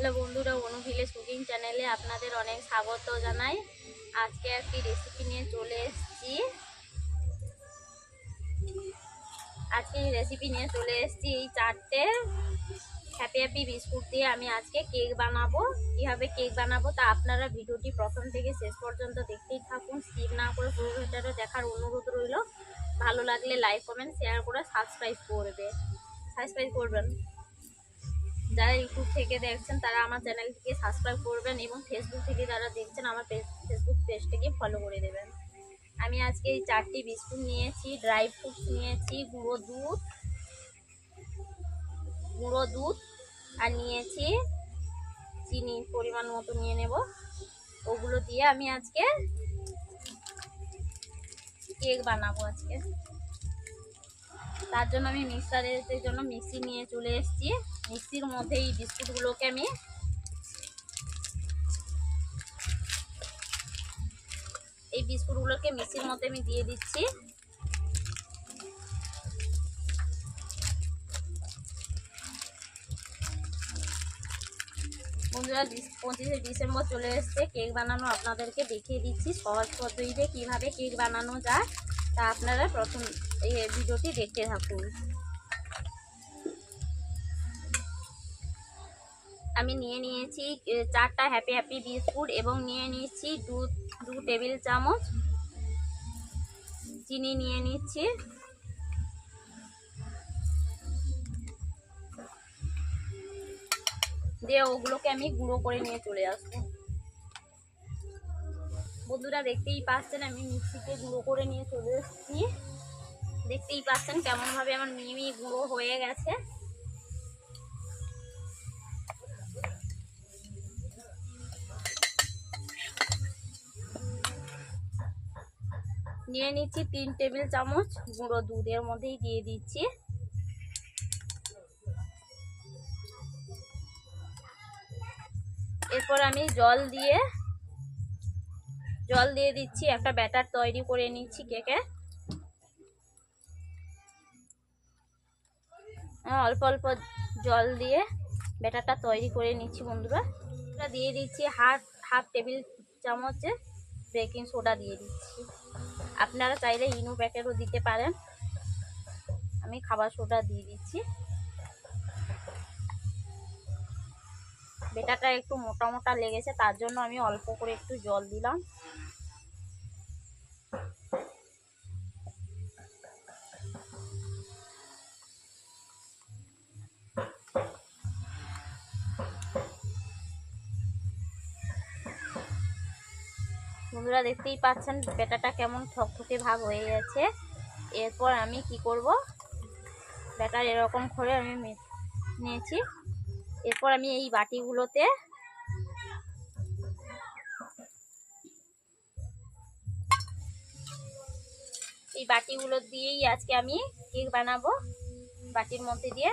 Hello বন্ধুরা, অনু village cooking চ্যানেলে আপনাদের অনেক স্বাগত জানাই। আজকে একটি রেসিপি নিয়ে চলে এসেছি। আজকে রেসিপি নিয়ে চলে এসেছি এই চারটে হ্যাপি হ্যাপি বিস্কুট দিয়ে আমি আজকে কেক বানাবো। কীভাবে কেক বানাবো তা আপনারা ভিডিওটি প্রথম থেকে শেষ পর্যন্ত দেখতেই থাকুন। স্কিপ না করে পুরো ভিডিওটা দেখার অনুরোধ রইল। ভালো লাগলে লাইক কমেন্ট শেয়ার করে সাবস্ক্রাইব করবে। সাবস্ক্রাইব করবেন। যারা ইউটিউব থেকে দেখছেন, তারা আমার চ্যানেলটিকে সাবস্ক্রাইব করবেন এবং ফেসবুক থেকে যারা দেখছেন, আমার ফেসবুক পেজটিকে ফলো করে দেবেন। আমি আজকে এই চারটি বিস্কুট নিয়েছি ড্রাই ফ্রুটস নিয়েছি, গুঁড়ো দুধ গুঁড়ো দুধ, আর নিয়েছি চিনি পরিমাণ মতো নিয়ে নেব। ওগুলো দিয়ে আমি আজকে কেক বানাবো আজকে। তার জন্য আমি মিক্সারের জন্য মিক্সি নিয়ে চলে এসেছি। মিক্সির মধ্যে এই বিস্কুটগুলোকে আমি এই বিস্কুটগুলোকে মিক্সির মধ্যে আমি দিয়ে দিচ্ছি। বন্ধুরা পঁচিশে ডিসেম্বর চলে এসছে, কেক বানানো আপনাদেরকে দেখিয়ে দিচ্ছি। সহজ পদ্ধতিতে কীভাবে কেক বানানো যায় তা আপনারা প্রথম ভিডিওটি দেখতে থাকুন। আমি নিয়ে নিয়েছি চারটা হ্যাপি হ্যাপি বিস্কুট এবং নিয়ে নিয়েছি দু দু টেবিল চামচ চিনি নিয়ে নিচ্ছি। দিয়ে ওগুলোকে আমি গুঁড়ো করে নিয়ে চলে আসব। বন্ধুরা দেখতেই পাচ্ছেন আমি মিক্সিতে গুঁড়ো করে নিয়ে চলে এসেছি। দেখতেই পাচ্ছেন কেমনভাবে আমার মিমি গুঁড়ো হয়ে গেছে। নিয়ে নিচ্ছি তিন টেবিল চামচ গুঁড়ো দুধের মধ্যেই দিয়ে দিচ্ছি। এরপর আমি জল দিয়ে জল দিয়ে দিচ্ছি, একটা ব্যাটার তৈরি করে নিচ্ছি কেকে। অল্প অল্প জল দিয়ে ব্যাটারটা তৈরি করে নিচ্ছি বন্ধুরা। দিয়ে দিচ্ছি হাফ হাফ টেবিল চামচে বেকিং সোডা দিয়ে দিচ্ছি। আপনারা চাইলে ইনো প্যাকেটও দিতে পারেন। আমি খাবার সোডা দিয়ে দিচ্ছি। বেটাটা একটু মোটা মোটা লেগেছে, তার জন্য আমি অল্প করে একটু জল দিলাম। বন্ধুরা দেখতেই পাচ্ছেন বেটাটা কেমন ঠকঠকে ভাব হয়ে গেছে। এরপর আমি কি করব? ব্যাটার এরকম করে আমি নিয়েছি। এরপর আমি এই বাটিগুলোতে এই বাটিগুলো দিয়েই আজকে আমি কেক বানাবো। বাটির মধ্যে দিয়ে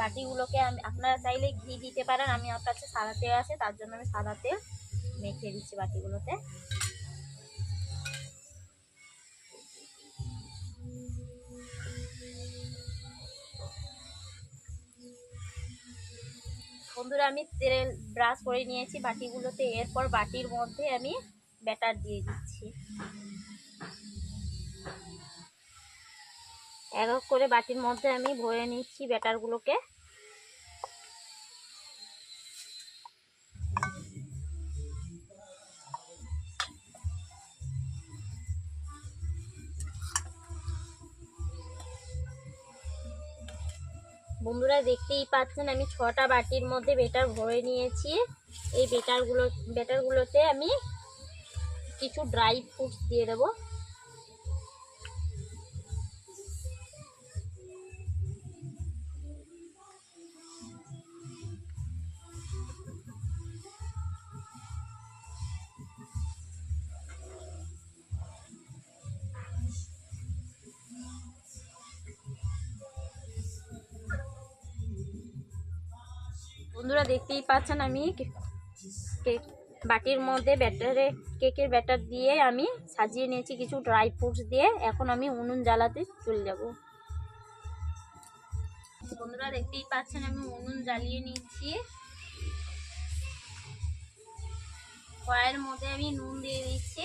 বাটিগুলোকে আমি, আপনারা চাইলে ঘি দিতে পারেন, আমি আমার কাছে সাদা তেল আছে, তার জন্য আমি সাদা তেল মেখে দিচ্ছি বাটিগুলোতে। বন্ধুরা, আমি তেল ব্রাশ করে নিয়েছি বাটিগুলোতে। এরপর বাটির মধ্যে আমি ব্যাটার দিয়ে দিচ্ছি। এক এক করে বাটির মধ্যে আমি ভরে নিচ্ছি ব্যাটারগুলোকে। বন্ধুরা দেখতেই পাচ্ছেন, আমি ছটা বাটির মধ্যে বেটার ভরে নিয়েছি। এই বেটারগুলো বেটারগুলোতে আমি কিছু ড্রাই ফ্রুটস দিয়ে দেবো। বন্ধুরা দেখতেই পাচ্ছেন আমি কেক বাটির মধ্যে ব্যাটারে, কেকের ব্যাটার দিয়ে আমি সাজিয়ে নিয়েছি কিছু ড্রাই ফ্রুটস দিয়ে। এখন আমি উনুন জ্বালাতে চলে যাব। বন্ধুরা দেখতেই পাচ্ছেন আমি উনুন জ্বালিয়ে নিচ্ছি। কয়ের মধ্যে আমি নুন দিয়ে দিচ্ছি।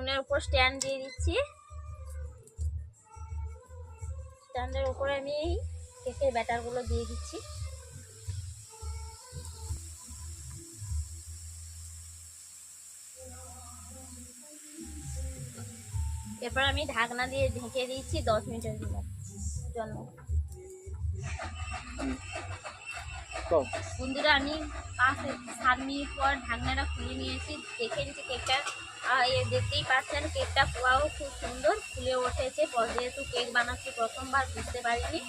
নুনের উপর স্ট্যান্ড দিয়ে দিচ্ছি। স্ট্যান্ডের উপরে আমি এই কেকের ব্যাটারগুলো দিয়ে দিচ্ছি। এরপর আমি ঢাকনা দিয়ে ঢেকে দিচ্ছি দশ মিনিটের জন্য। বন্ধুরা আমি পাঁচ সাত মিনিট পর ঢাকনাটা খুলে নিয়েছি। দেখে নিচ্ছি কেকটা এ দেখতেই পাচ্ছেন, কেকটা পোয়াও খুব সুন্দর, ফুলে উঠেছে। যেহেতু কেক বানাচ্ছি প্রথমবার, বুঝতে পারিনি।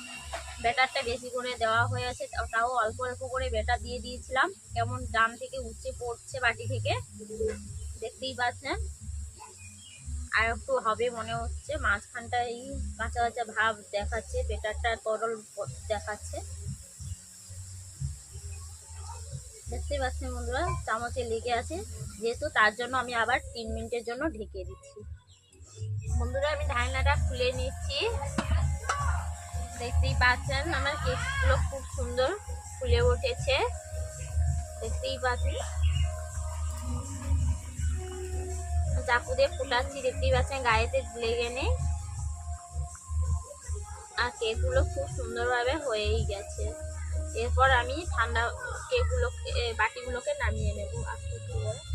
ব্যাটারটা বেশি করে দেওয়া হয়েছে, তাও অল্প অল্প করে ব্যাটার দিয়ে দিয়েছিলাম। কেমন ডান থেকে উঠছে পড়ছে বাটি থেকে, দেখতেই পাচ্ছেন। আর একটু হবে মনে হচ্ছে মাঝখানটা এই কাঁচা কাঁচা ভাব দেখাচ্ছে বেটারটা তরল দেখাচ্ছে। দেখতে পাচ্ছেন বন্ধুরা, চামচে লেগে আছে। যেহেতু তার জন্য আমি আবার তিন মিনিটের জন্য ঢেকে দিচ্ছি। বন্ধুরা, আমি ঢাকনাটা খুলে নিচ্ছি। দেখতেই পাচ্ছেন, আমার কেকগুলো খুব সুন্দর ফুলে উঠেছে। দেখতেই পাচ্ছেন। চাকু দিয়ে ফুটাচ্ছি, দেখতেই পাচ্ছেন, গায়েতে লেগে নেই। আর কেকগুলো খুব সুন্দরভাবে হয়েই গেছে। এরপর আমি ঠান্ডা কেকগুলো বাটিগুলোকে নামিয়ে নেব আস্তে করে।